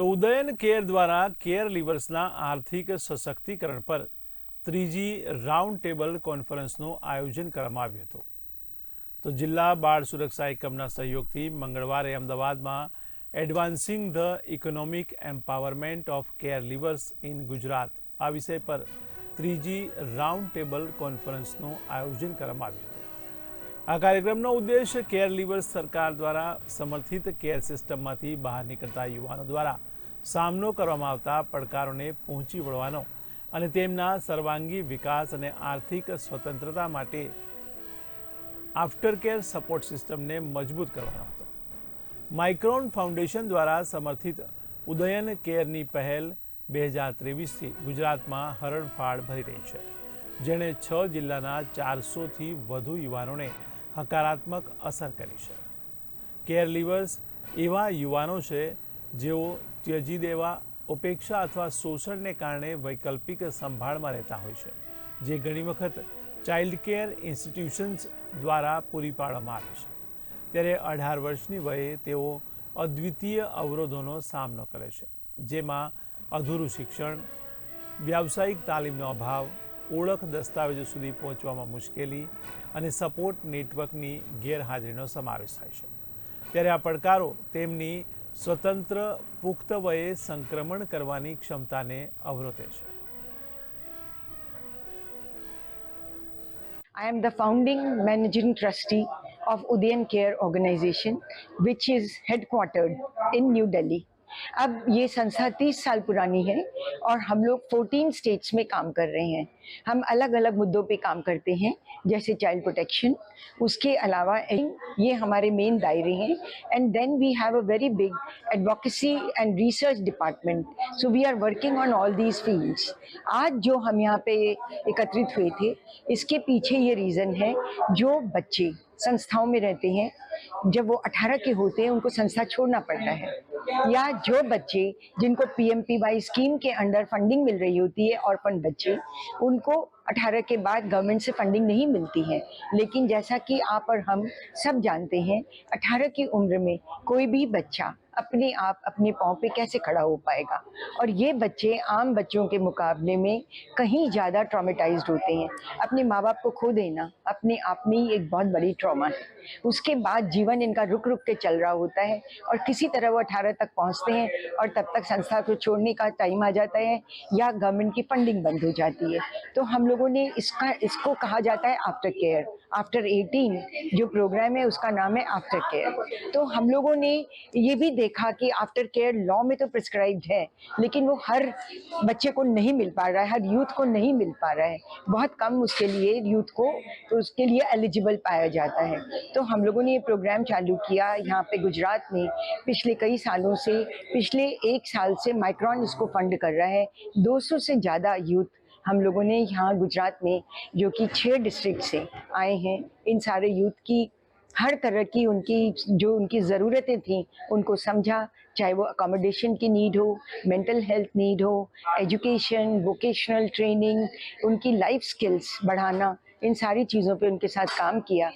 Udayan care દ્વારા care લીવર્સના આર્થિક સશક્તિકરણ પર ત્રીજી રાઉન્ડ ટેબલ કોન્ફરન્સનું આયોજન કરવામાં આવ્યું હતું. તો જિલ્લા બાળ સુરક્ષા એકમના સહયોગથી મંગળવારે અમદાવાદમાં advancing the economic empowerment of care leavers in Gujarat આ વિષય પર ત્રીજી રાઉન્ડ ટેબલ કોન્ફરન્સનું આયોજન કરવામાં આવ્યું હતું. આ કાર્યક્રમનો ઉદ્દેશ કેર લિવર્સ સરકાર દ્વારા સમર્થિત કેર સિસ્ટમમાંથી બહાર નીકળતા યુવાનો દ્વારા સામનો કરવામાં આવતા પડકારોને પહોંચી વળવાનો અને તેમના સર્વાંગી વિકાસ અને આર્થિક સ્વતંત્રતા માટે આફ્ટર કેર સપોર્ટ સિસ્ટમને મજબૂત કરવાનો હતો. માઇક્રોન ફાઉન્ડેશન દ્વારા સમર્થિત ઉદયન કેરની પહેલ બે હજાર ત્રેવીસથી ગુજરાતમાં હરણફાળ ભરી રહી છે, જેણે છ જિલ્લાના ચારસોથી વધુ યુવાનોને હકારાત્મક અસર કરી છે. કેર લીવર્સ એવા યુવાનો છે જેઓ ત્યજી દેવા ઉપેક્ષા અથવા શોષણને કારણે વૈકલ્પિક સંભાળમાં રહેતા હોય છે, જે ઘણી વખત ચાઇલ્ડ કેર ઇન્સ્ટિટ્યુશન્સ દ્વારા પૂરી પાડવામાં આવે છે. ત્યારે અઢાર વર્ષની વયે તેઓ અદ્વિતીય અવરોધોનો સામનો કરે છે, જેમાં અધૂરું શિક્ષણ, વ્યાવસાયિક તાલીમનો અભાવ, ઓળખ દસ્તાવેજો સુધી પહોંચવામાં મુશ્કેલી અને સપોર્ટ નેટવર્કની ગેરહાજરીનો સમાવેશ થાય છે. ત્યારે આ પડકારો તેમની સ્વતંત્ર પુખ્ત વયે સંક્રમણ કરવાની ક્ષમતાને અવરોધે છે I am the founding managing trustee of Udayan Care Organization, which is headquartered in New Delhi. अब ये संस्था 30 साल पुरानी है और हम लोग 14 स्टेट्स में काम कर रहे हैं। हम अलग अलग मुद्दों पे काम करते हैं, जैसे चाइल्ड प्रोटेक्शन उसके अलावा ये हमारे मेन दायरे हैं। And then we have a very big advocacy and research department so we are working on all these fields आज जो हम यहाँ पे एकत्रित हुए थे, इसके पीछे ये रीज़न है, जो बच्चे संस्थाओं में रहते हैं, जब वो 18 के होते हैं, उनको संस्था छोड़ना पड़ता है। या जो बच्चे जिनको पीएमपीवाई स्कीम के अंडर फंडिंग मिल रही होती है ऑर्फन बच्चे, उनको 18 के बाद गवर्नमेंट से फंडिंग नहीं मिलती है। लेकिन जैसा कि आप और हम सब जानते हैं 18 की उम्र में कोई भी बच्चा अपने आप, अपने पाँव पे कैसे खड़ा हो पाएगा? और ये बच्चे आम बच्चों के मुकाबले में कहीं ज़्यादा ट्रामेटाइज होते हैं। अपने माँ बाप को खो देना अपने आप में ही एक बहुत बड़ी ट्रॉमा है। उसके बाद जीवन इनका रुक रुक के चल रहा होता है और किसी तरह वो अठारह तक पहुँचते हैं और तब तक संस्था को छोड़ने का टाइम आ जाता है या गवर्नमेंट की फंडिंग बंद हो जाती है। तो हम लोगों ने इसका, इसको कहा जाता है आफ्टर केयर आफ्टर 18 जो प्रोग्राम है उसका नाम है आफ्टर केयर तो हम लोगों ने ये भी देखा कि आफ्टर केयर लॉ में तो प्रिस्क्राइब्ड है, लेकिन वो हर बच्चे को नहीं मिल पा रहा है, हर यूथ को नहीं मिल पा रहा है। बहुत कम उसके लिए यूथ को तो उसके लिए एलिजिबल पाया जाता है। तो हम लोगों ने ये प्रोग्राम चालू किया यहाँ पे गुजरात में, पिछले कई सालों से, पिछले एक साल से माइक्रॉन इसको फंड कर रहा है। 200 से ज़्यादा यूथ हम लोगों ने यहाँ गुजरात में, जो कि छः डिस्ट्रिक्ट से आए हैं, इन सारे यूथ की हर तरह की उनकी, जो उनकी ज़रूरतें थीं, उनको समझा, चाहे वो अकोमोडेशन की नीड हो मेंटल हेल्थ नीड हो एजुकेशन वोकेशनल ट्रेनिंग उनकी लाइफ स्किल्स बढ़ाना, इन सारी चीज़ों पे उनके साथ काम किया।